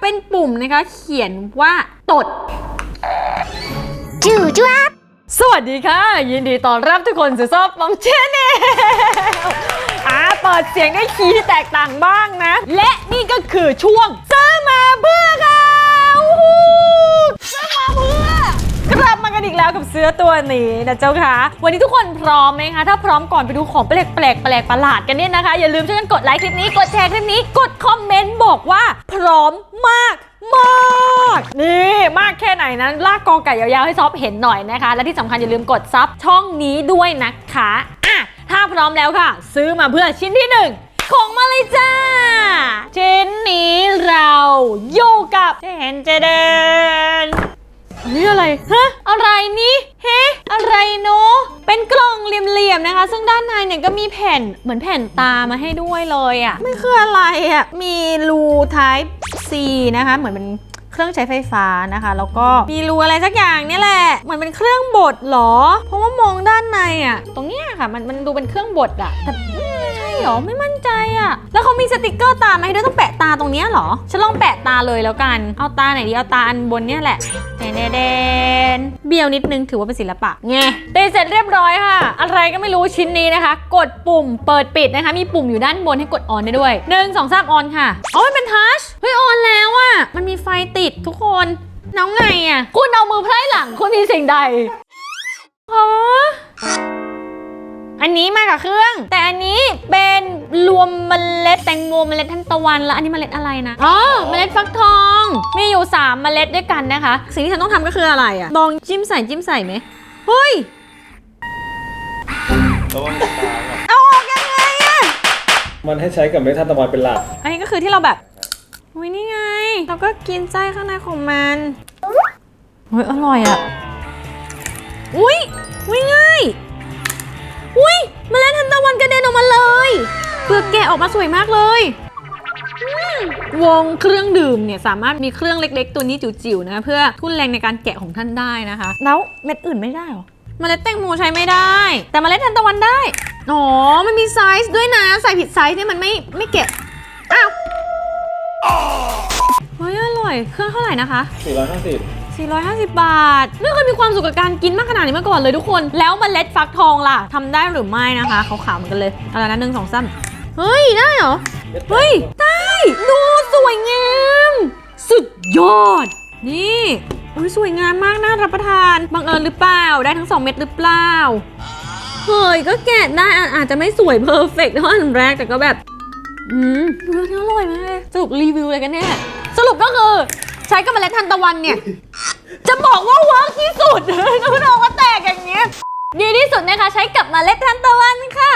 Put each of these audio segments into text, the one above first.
เป็นปุ่มนะคะ เขียนว่าตด จูจ้วบสวัสดีค่ะ ยินดีต้อนรับทุกคนสู่ซอฟต์บอมเชนเนลอ่าเปิดเสียงได้คีย์ที่แตกต่างบ้างนะ และนี่ก็คือช่วงซื้อมาเพื่อค่ะ กลับมากันอีกแล้วกับเสื้อตัวนี้นะเจ้าค่ะ วันนี้ทุกคนพร้อมไหมคะ ถ้าพร้อมก่อนไปดูของแปลกแปลกแปลกประหลาดกันเนี่ยนะคะ อย่าลืมช่วยกันกดไลค์คลิปนี้ กดแชร์คลิปนี้ กดคอมเมนต์บอกว่า พร้อมมากมากนี่มากแค่ไหนนั้นลากกอไก่ยาวๆให้ซอฟเห็นหน่อยนะคะ และที่สำคัญอย่าลืมกดซับช่องนี้ด้วยนะคะอะถ้าพร้อมแล้วค่ะ ซื้อมาเพื่อชิ้นที่หนึ่งของมาเลยจ้าชิ้นนี้เราอยู่กับเจนเจเดน นี่อะไร ฮะ อะไรนี่ เฮ้อะไรเนาะเป็นกล่องเหลี่ยมๆนะคะ ซึ่งด้านในเนี่ยก็มีแผ่นเหมือนแผ่นตามาให้ด้วยเลยอะ่ะไม่คืออะไรอะ่ะ มีรู type C นะคะ เหมือนเป็นเครื่องใช้ไฟฟ้านะคะ แล้วก็มีรูอะไรสักอย่างนี่แหละเหมือนเป็นเครื่องบดเหรอ เพราะว่ามองด้านในอะ่ะ ตรงเนี้ยค่ะ มันมันดูเป็นเครื่องบดอะ่ะแต่ หรอ ไม่มั่นใจอะแล้วเขามีสติกเกอร์ตามให้ด้วยต้องแปะตาตรงเนี้ยเหรอ ฉันลองแปะตาเลยแล้วกัน เอาตาไหนดี เอาตาอันบนเนี่ยแหละเดนเดนเบี้ยวนิดนึงถือว่าเป็นศิลปะไงเตะเสร็จเรียบร้อยค่ะ อะไรก็ไม่รู้ชิ้นนี้นะคะ กดปุ่มเปิดปิดนะคะ มีปุ่มอยู่ด้านบนให้กดออนได้ด้วยหนึ่งสองสามออนค่ะ อ๋อมันเป็นทัช เฮ้ยออนแล้วอะมันมีไฟติดทุกคน น้องไงอะคุณเอามือไพร่หลังคุณมีสิ่งใดอ๋อ อันนี้มากับเครื่อง แต่อันนี้เป็นรวมเมล็ดแตงโมเมล็ดทันตะวันแล้วอันนี้เมล็ดอะไรนะอ๋อเมล็ดฟักทองมีอยู่3เมล็ดด้วยกันนะคะ สิ่งที่ฉันต้องทำก็คืออะไรอะลองจิ้มใส่จิ้มใส่ไหมเฮ้ยระวังตาก่อนเอาออกยังไงอะมันให้ใช้กับเมทัลตะวันเป็นหลัก อันนี้ก็คือที่เราแบบอุ้ยนี่ไง เราก็กินไส้ข้างในของมันเฮ้ยอร่อยอะอุ้ยอุ้ยง่าย อุ้ยเมล็ดทันตะวันกระเด็นออกมาเลยเปลือกแกะออกมาสวยมากเลยอืมวงเครื่องดื่มเนี่ยสามารถมีเครื่องเล็กๆ ตัวนี้จิ๋วๆนะเพื่อทุ่นแรงในการแกะของท่านได้นะคะ แล้วเม็ดอื่นไม่ได้เหรอเมล็ดแตงโมใช้ไม่ได้ แต่เมล็ดทานตะวันได้อ๋อมันมีไซส์ด้วยนะใส่ผิดไซส์เนี่ยมันไม่ไม่เก็บอ้าวเฮ้ยอร่อย เครื่องเท่าไหร่นะคะ450 450 บาท ไม่เคยมีความสุขกับการกินมากขนาดนี้มาก่อนเลยทุกคน แล้วเมล็ดฟักทองล่ะทำได้หรือไม่นะคะขาวๆเหมือนกันเลยเอะไรนะหนึ่งสองสามเฮ้ย ได้เหรอ เฮ้ย ได้ ดูสวยงาม สุดยอด นี่อุ้ยสวยงามมาก น่ารับประทาน บังเอิญหรือเปล่า ได้ทั้ง 2 เม็ดหรือเปล่า เฮ้ย ก็แกะได้อะอาจจะไม่สวยเพอร์เฟกต์เท่าอันแรก แต่ก็แบบ อืมเรื่องนี้อร่อยมากเลยสรุปรีวิวอะไรกันเนี่ยสรุปก็คือ ใช้กับเมล็ดทันตะวันเนี่ย จะบอกว่าเวิร์กที่สุดคุณออกมาแตกอย่างเงี้ยดีที่สุดนะคะใช้กับเมล็ดทันตะวันค่ะ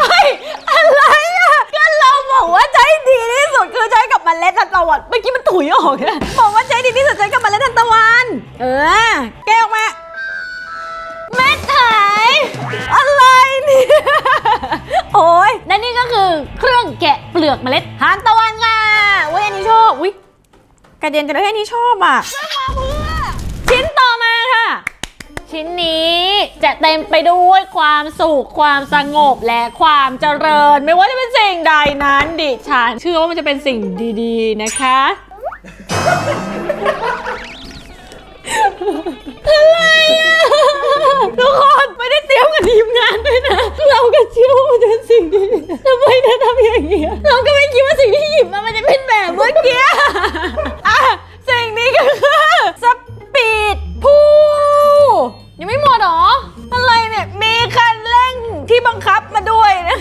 เฮ้ย อะไรอะก็เราบอกว่าใช้ดีที่สุดคือใช้กับเมล็ดทันตะวัน เมื่อกี้มันถุยออกนะบอกว่าใช้ดีที่สุดใช้กับเมล็ดทันตะวัน เออ แกะออกมาเม็ดหายอะไรเนี่ย โอ้ยและนี่ก็คือเครื่องแกะเปลือกเมล็ดทานตะวันค่ะเว้ยอันนี้ชอบ อุ้ย กระเด็นจะได้อันนี้ชอบอะ ชิ้นต่อมาค่ะ ชิ้นนี้จะเต็มไปด้วยความสุข ความสงบและความเจริญ ไม่ว่าจะเป็นสิ่งใดนั้นดิฉันเชื่อว่ามันจะเป็นสิ่งดีๆนะคะ อะไรอะทุกคนไม่ได้เตรียมกับทีมงานด้วยนะ เราก็เชื่อว่ามันจะเป็นสิ่งดีทำไมเธอทำอย่างเงี้เราก็ไม่คิดว่าสิ่งที่หยิบมามันจะเป็นแบบเมื่อกี้อะสิ่งนี้ก็คือสปีดพูยังไม่หมดหรอ อะไรเนี่ย มีคันเร่งที่บังคับมาด้วยนะ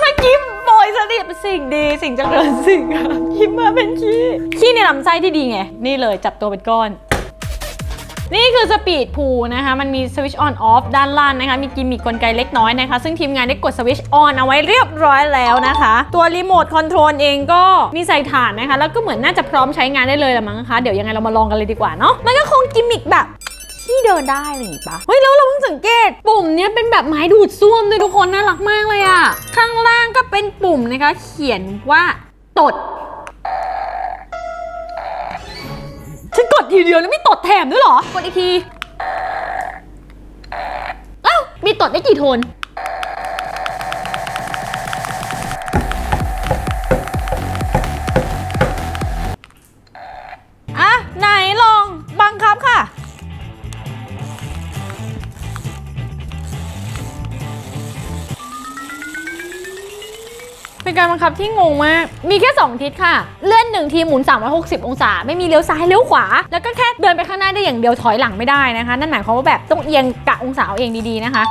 เมื่อกี้โบยสนิทเป็นสิ่งดีสิ่งเจริญสิ่งงามคิดมาเป็นขี้ขี้ในลำไส้ที่ดีไง นี่เลยจับตัวเป็นก้อน นี่คือสปีดพูนะคะ มันมีสวิตช์ออนออฟด้านล่างนะคะ มีกิมมิคกลไกเล็กน้อยนะคะ ซึ่งทีมงานได้กดสวิตช์ออนเอาไว้เรียบร้อยแล้วนะคะ ตัวรีโมทคอนโทรลเองก็มีใส่ฐานนะคะ แล้วก็เหมือนน่าจะพร้อมใช้งานได้เลยละมั้งคะ เดี๋ยวยังไงเรามาลองกันเลยดีกว่าเนาะ มันก็คงกิมมิคแบบที่เดินได้อะไรอย่างงี้ปะเฮ้ยแล้วเราเพิ่งสังเกต ปุ่มเนี้ยเป็นแบบไม้ดูดซ่วมด้วยทุกคนน่ารักมากเลยอะข้างล่างก็เป็นปุ่มนะคะ เขียนว่าตดฉันกด ทีเดียวแล้วไม่ตดแถมด้วยเหรอกดอีกที เอ้า มีตดได้กี่โทน เป็นการบังคับที่งงมาก มีแค่ 2 ทิศค่ะ เลื่อนหนึ่งทีหมุน 360 องศา ไม่มีเลี้ยวซ้ายเลี้ยวขวา แล้วก็แค่เดินไปข้างหน้าได้อย่างเดียวถอยหลังไม่ได้นะคะ นั่นหมายความว่าแบบต้องเอียงกะองศาเอาเองดีๆนะคะ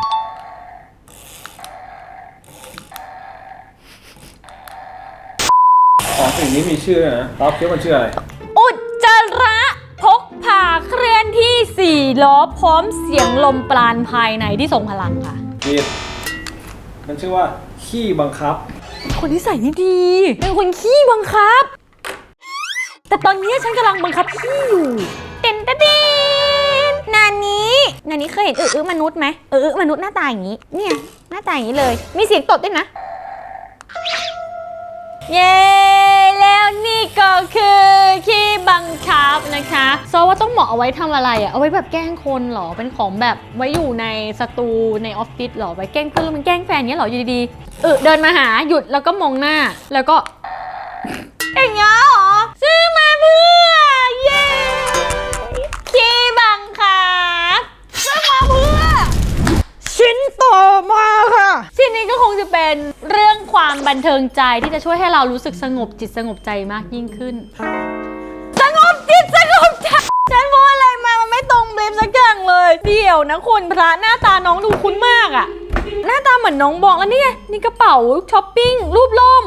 ของสิ่งนี้มีชื่อด้วยนะต๊อบคิดว่ามันชื่ออะไร อุจจาระพกพาเคลื่อนที่ 4 ล้อพร้อมเสียงลมปราณภายในที่ทรงพลังค่ะ ผิด มันชื่อว่า ขี้บังคับ คนที่ใส่นี่ดี เป็นคนขี้บังคับ แต่ตอนนี้ฉันกำลังบังคับขี้อยู่เต็นตะดินนานี้นานี้เคยเห็นเออเออมนุษย์ไหมเออเออมนุษย์หน้าตาอย่างนี้ เนี่ยหน้าตาอย่างนี้เลย มีเสียงตดด้วยนะ เย้แล้วนี่ก็คือขี้บังคับนะคะโซว่าต้องเหมาะเอาไว้ทำอะไรอะเอาไว้แบบแกล้งคนเหรอเป็นของแบบไว้อยู่ในสตูในออฟฟิศเหรอไว้แกล้งเพื่อนมันแกล้งแฟนเนี้ยเหรออยู่ดีๆเออเดินมาหาหยุดแล้วก็มองหน้าแล้วก็อย่างเงี้ยเหรอซื้อมาเพื่อเย้ขี้บังคับซื้อมาเพื่อชิ้นต่อมาค่ะชิ้นนี้ก็คงจะเป็นเรื่อง ความบันเทิงใจที่จะช่วยให้เรารู้สึกสงบจิตสงบใจมากยิ่งขึ้น สงบจิตสงบใจฉันพูดอะไรมา มันไม่ตรงเบมสักอย่างเลย เดี๋ยวนะคุณพระหน้าตาน้องดูคุ้นมากอะหน้าตาเหมือนน้องบอกแล้วนี่ไงนี่กระเป๋าช้อปปิ้งรูปล่ม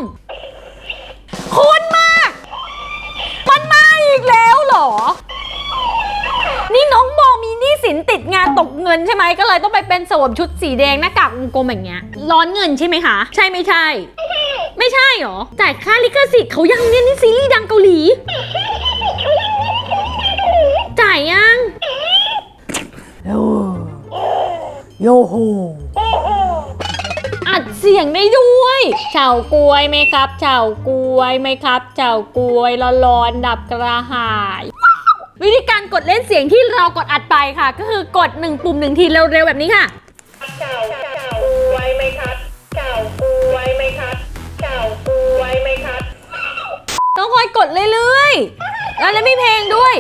คุ้นมาก มันมาอีกแล้วเหรอ นี่น้องบองมีหนี้สินติดงานตกเงินใช่ไหมก็เลยต้องไปเป็นสวมชุดสีแดงหน้ากากวงกลมอย่างเงี้ย ร้อนเงินใช่ไหมคะ ใช่ไม่ใช่ ไม่ใช่หรอจ่ายค่าลิขสิทธิ์เขายังเนี่ยนี่ซีรีส์ดังเกาหลี จ่ายยังโยโฮอัดเสียงได้ด้วยเฉากล้วยไหมครับเฉากล้วยไหมครับเฉากล้วยร้อนๆดับกระหาย วิธีการกดเล่นเสียงที่เรากดอัดไปค่ะ ก็คือกดหนึ่งปุ่มหนึ่งทีเร็วๆแบบนี้ค่ะเก่าเก่าไว้ไหมครับเก่ากูไว้ไหมครับเก่ากูไว้ไหมครับต้องคอยกดเรื่อยๆแล้วแล้วมีเพลงด้วย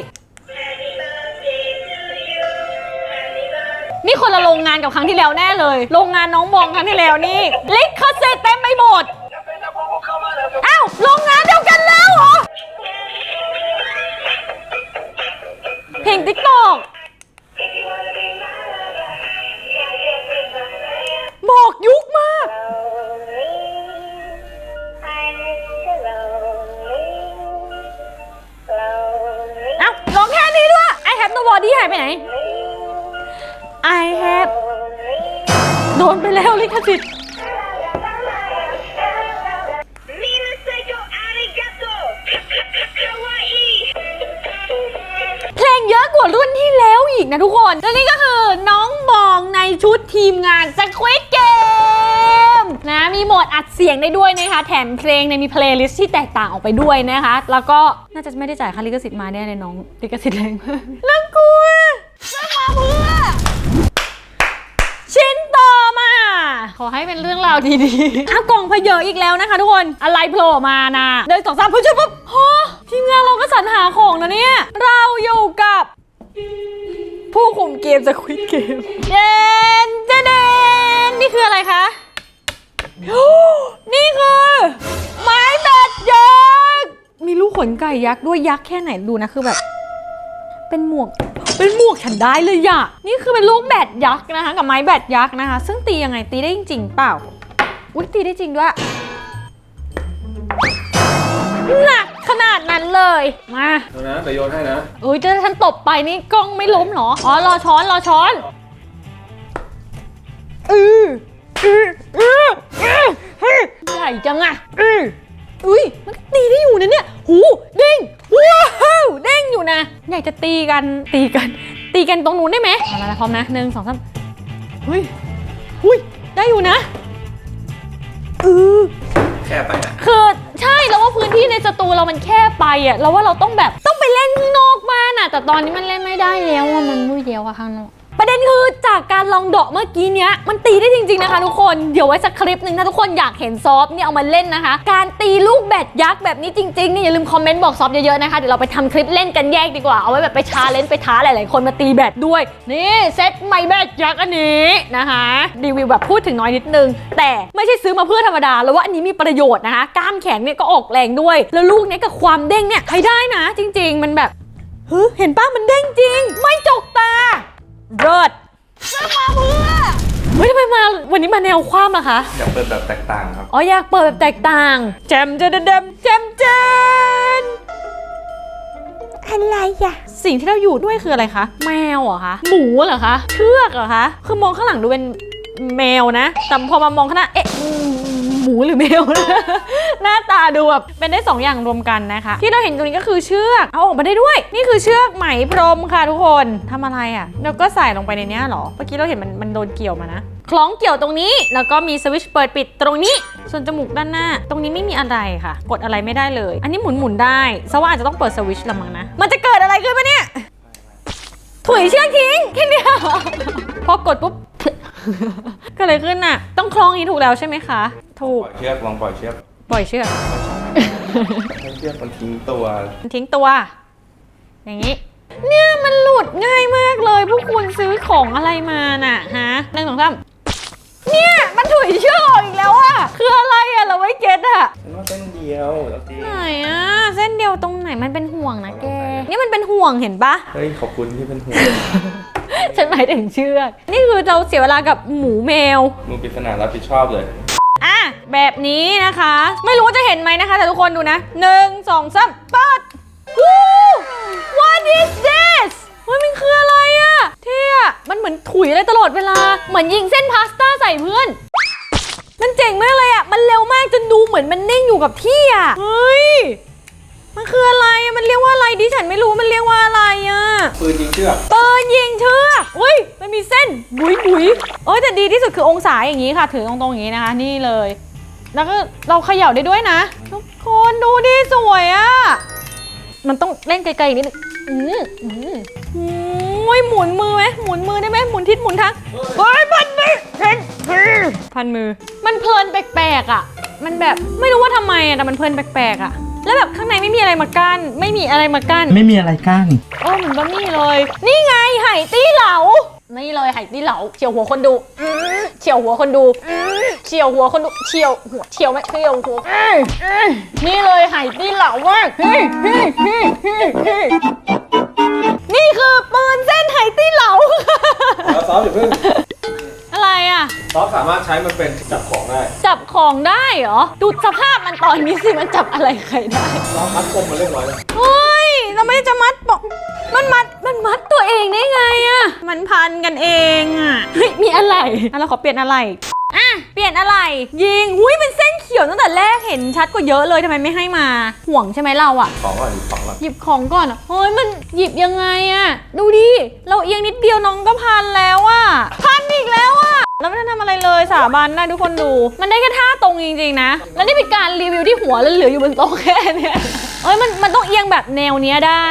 นี่คนละโรงงานกับครั้งที่แล้วแน่เลย โรงงานน้องบองครั้งที่แล้วนี่ลิขสิทธิ์เต็มไปหมดอ้าวโรงงาน งติ๊กตอกบอกยุคมาก เอ้าร้องแค่นี้ด้วย I have no body หายไปไหน I have โดนไปแล้วลิขสิทธิ์ กนะทุกคน และนี่ก็คือน้องบองในชุดทีมงาน Squid Game นะมีโหมดอัดเสียงได้ด้วยนะคะ แถมเพลงในมีเพลย์ลิสต์ที่แตกต่างออกไปด้วยนะคะ แล้วก็น่าจะไม่ได้จ่ายค่าลิขสิทธิ์มาแน่เลยน้องลิขสิทธิ์แรงมากน่ากลัวจะมาเพื่อชิ้นต่อมา ขอให้เป็นเรื่องราวดีๆอ้าวกล่องเพเยอะอีกแล้วนะคะทุกคน อะไรโผล่มานะเดินสองสามปุ๊บปุ๊บโอ้ทีมงานเราก็สรรหาของนะเนี่ย เราอยู่กับ ผู้คุมเกมสควิตเกมเดนเดนเดนนี่คืออะไรคะโอ้นี่คือ ไม้แบดยักษ์ มีลูกขนไก่ยักษ์ด้วยยักษ์แค่ไหนดูนะคือแบบ เป็นหมวก เป็นหมวกฉันได้เลยอะนี่คือเป็นลูกแบดยักษ์นะคะ กับไม้แบดยักษ์นะคะ ซึ่งตียังไงตีได้จริงๆเปล่า อุ้ยตีได้จริงด้วยหนักข นาดนั้นเลย มาเดี๋ยวนะเดี๋ยวโยนให้นะเอ้ยถ้าฉันตบไปนี่กล้องไม่ล้มเหรอ อ๋อ รอช้อน รอช้อนอืออืออืออืออือใหญ่จังอะอืออุ้ยมันก็ตีได้อยู่นะเนี่ย หู เด้ง ว้าว เด้งอยู่นะ อยากจะตีกัน ตีกัน ตีกันตรงนู้นได้ไหมเอาละนะพร้อมนะหนึ่งสองสามเฮ้ยหุ้ย ได้อยู่นะ อือ แค่ไปนะ คือใช่แล้ ว่าพื้นที่ในสตูเรามันแคบไปอะเราว่าเราต้องแบบต้องไปเล่นข้างนอกบ้านอะแต่ตอนนี้มันเล่นไม่ได้แล้วอะมันมืดเดียวอะข้างนอก ประเด็นคือจากการลองเดาะเมื่อกี้เนี้ยมันตีได้จริง ๆนะคะทุกคน เดี๋ยวไว้สักคลิปหนึ่งถ้าทุกคนอยากเห็นซอฟเนี่ยเอามาเล่นนะคะ การตีลูกแบดยักษ์แบบนี้จริงๆเนี่ยอย่าลืมคอมเมนต์บอกซอฟเยอะๆนะคะเดี๋ยวเราไปทำคลิปเล่นกันแยกดีกว่าเอาไว้แบบไปชาเลนจ์ไปท้าหลายๆคนมาตีแบดด้วย นี่เซตไม้แบดยักษ์อันนี้นะคะรีวิวแบบพูดถึงน้อยนิดนึง แต่ไม่ใช่ซื้อมาเพื่อธรรมดาแล้วว่าอันนี้มีประโยชน์นะคะกล้ามแขนเนี่ยก็ออกแรงด้วย แล้วลูกเนี้ยกับความเด้งเนี่ยใช้ได้นะ จริง ๆ มันแบบเฮ้ยเห็นป้ามันเด้งจริง ไม่จกตา เลิศซื้อมาเพื่อเฮ้ยทำไมมาวันนี้มาแนวคว่ำอะคะ อยากเปิดแบบแตกต่างครับ อ๋ออยากเปิดแบบแตกต่าง แจมเจนเดมแจมเจนอะไรอะสิ่งที่เราอยู่ด้วยคืออะไรคะ แมวเหรอคะ หมูเหรอคะ เชือกเหรอคะ คือมองข้างหลังดูเป็นแมวนะ แต่พอมามองข้างหน้า เอ๊ะอืม หมูหรือแมว หน้าตาดูแบบเป็นได้สองอย่างรวมกันนะคะ ที่เราเห็นตรงนี้ก็คือเชือก เอาออกมาได้ด้วย นี่คือเชือกไหมพรมค่ะทุกคนทำอะไรอะ่ะแล้วก็ใส่ลงไปในเนี้ยเหรอ เมื่อกี้เราเห็นมันมันโดนเกี่ยวมานะ คล้องเกี่ยวตรงนี้ แล้วก็มีสวิตช์เปิดปิดตรงนี้ ส่วนจมูกด้านหน้า ตรงนี้ไม่มีอะไรค่ะ กดอะไรไม่ได้เลย อันนี้หมุนหมุนๆได้ซะว่าอาจจะต้องเปิดสวิตช์ละมั้งนะ มันจะเกิดอะไรขึ้นมาเนี่ยถุยเชือกทิ้งแค่เนี้ยพอกดปุ๊บ ก็เลยขึ้นน่ะ ต้องคล้องอย่างนี้ถูกแล้วใช่ไหมคะ ถูปก ล่อยเชือกลองปล่อยเชือกปล่อยเชือก ให้เชือกมันทิ้งตัวมันทิ้งตัว อย่างนี้ เนี่ยมันหลุดง่ายมากเลย พวกคุณซื้อของอะไรมาน่ะฮะหนึ่งสองสามเนี่ย มันถุยเชือกออกอีกแล้วอะคืออะไรอะเราไม่เก็ตอะฉันว่าเส้นเดียวแล้วจริงไหนอะเส้นเดียวตรงไหนมันเป็นห่วงนะแก นี่มันเป็นห่วงเห็นปะ เฮ้ยขอบคุณที่เป็นห่วงฉั นหมายถึงเชือก นี่คือเราเสียเวลากับหมูแมว มึงปริศนารับผิดชอบเลย อะ แบบนี้นะคะ ไม่รู้ว่าจะเห็นไหมนะคะ แต่ทุกคนดูนะหนึ่งสองสามเปิดวู้ What is this ว่ามันคืออะไรอะเท่อะมันเหมือนถุยอะไรตลอดเวลา เหมือนยิงเส้นพาสต้าใส่เพื่อน มันเจ๋งมากเลยอะมันเร็วมากจนดูเหมือนมันนิ่งอยู่กับที่อะเฮ้ย มันคืออะไรอะมันเรียกว่าอะไรดิฉันไม่รู้มันเรียกว่าอะไรอะปืนยิงเชือกปืนยิงเชือกอุ้ยมันมีเส้นบุยบุยเอ้ยแต่ดีที่สุดคือองศาอย่างนี้ค่ะ ถือตรงๆอย่างนี้นะคะ นี่เลย แล้วก็เราเขย่าได้ด้วยนะ ทุกคนดูดิสวยอะมันต้องเล่นไกลๆอีกนิดนึงอืมอืมโอ้ยหมุนมือไหมหมุนมือได้ไหมหมุนทิศหมุนทางเฮ้ยพันมือพันมือพันมือ มันเพลินแปลกๆอะมันแบบไม่รู้ว่าทำไมอะแต่มันเพลินแปลกๆอะ แล้วแบบข้างในไม่มีอะไรมากั้น ไม่มีอะไรมากั้น ไม่มีอะไรกั้นเออเหมือนบะหมี่เลย นี่ไงไหตี้เหลา นี่เลยไหตี้เหลาเฉียวหัวคนดูอื้อเฉียวหัวคนดูอื้อเฉียวหัวคนดูเฉียวหัวเฉียวไหมเฉียวหัวอื้ออื้อนี่เลยไหตี้เหลามากเฮ้ยเฮ้ยเฮ้ยเฮ้ยเฮ้ยนี่คือปืนเส้นไหตี้เหลาแล้วซอฟอย่าเพิ่งอะไรอะ ซอฟสามารถใช้มันเป็นจับของได้จับของได้เหรอ ดูสภาพมันตอนนี้สิมันจับอะไรใครได้ ซอฟมัดปมมาเรียบร้อยแล้วเฮ้ยเราไม่ได้จะมัดบอกมันมัด มันมัดตัวเองได้ไงอะมันพันกันเองอะเฮ้ย มีอะไรอะเราขอเปลี่ยนอะไรอะเปลี่ยนอะไร ยิงอุ้ยเป็นเส้นเขียวตั้งแต่แรกเห็นชัดกว่าเยอะเลยทำไมไม่ให้มา ห่วงใช่ไหมเราอะของก่อนของก่อนหยิบของก่อนอะเฮ้ยมันหยิบยังไงอะดูดิ เราเอียงนิดเดียวน้องก็พันแล้วอะพันอีกแล้วอะ แล้วไม่ได้ทำอะไรเลยสาบานนะทุกคนดู มันได้แค่ท่าตรงจริงๆนะ แล้วนี่เป็นการรีวิวที่หัวแล้วเหลืออยู่บนโต๊ะแค่เนี้ยเอ้ยมันมันต้องเอียงแบบแนวเนี้ยได้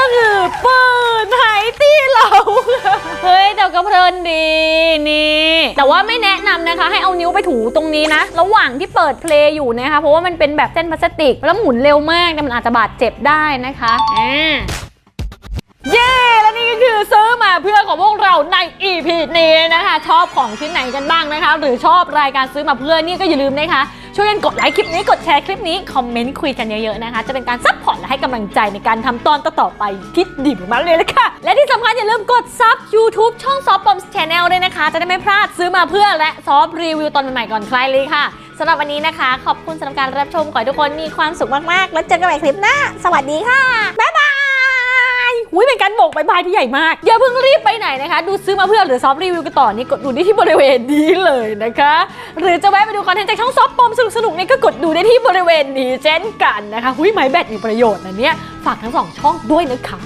ก็คือปืนไหตี้เรา เฮ้ยแต่ก็เพลินดีนี่ แต่ว่าไม่แนะนำนะคะ ให้เอานิ้วไปถูตรงนี้นะ ระหว่างที่เปิดเพลงอยู่นะคะ เพราะว่ามันเป็นแบบเส้นพลาสติก แล้วหมุนเร็วมากแต่มันอาจจะบาดเจ็บได้นะคะอ่าเย้ และนี่ก็คือซื้อมาเพื่อของพวกเราใน EP นี้นะคะ ชอบของชิ้นไหนกันบ้างนะคะ หรือชอบรายการซื้อมาเพื่อนี่ก็อย่าลืมนะคะ ช่วยกันกดไลค์คลิปนี้กดแชร์คลิปนี้คอมเมนต์คุยกันเยอะๆนะคะ จะเป็นการซัพพอร์ตและให้กำลังใจในการทำตอนต่อๆไปที่ดีมากๆเลยละค่ะ และที่สำคัญอย่าลืมกดซับ YouTube ช่องซอฟปอมส์ชแนลด้วยนะคะ จะได้ไม่พลาดซื้อมาเพื่อและซอฟรีวิวตอนใหม่ๆก่อนใครเลยค่ะสำหรับวันนี้นะคะ ขอบคุณสำหรับการรับชมขอให้ทุกคนมีความสุขมากๆ แล้วเจอกันใหม่คลิปหน้า สวัสดีค่ะ บ๊ายบาย อุ้ยเป็นการโบกบายบายที่ใหญ่มากอย่าเพิ่งรีบไปไหนนะคะ ดูซื้อมาเพื่อหรือซอฟรีวิวกันต่อนี่กดดูได้ที่บริเวณนี้เลยนะคะ หรือจะแวะไปดูคอนเทนต์จากช่องซอฟปอมสนุกๆนี่ก็กดดูได้ที่บริเวณนี้เช่นกันนะคะหุ้ยไม้แบตมีประโยชน์นะเนี่ยฝากทั้งสองช่องด้วยนะคะ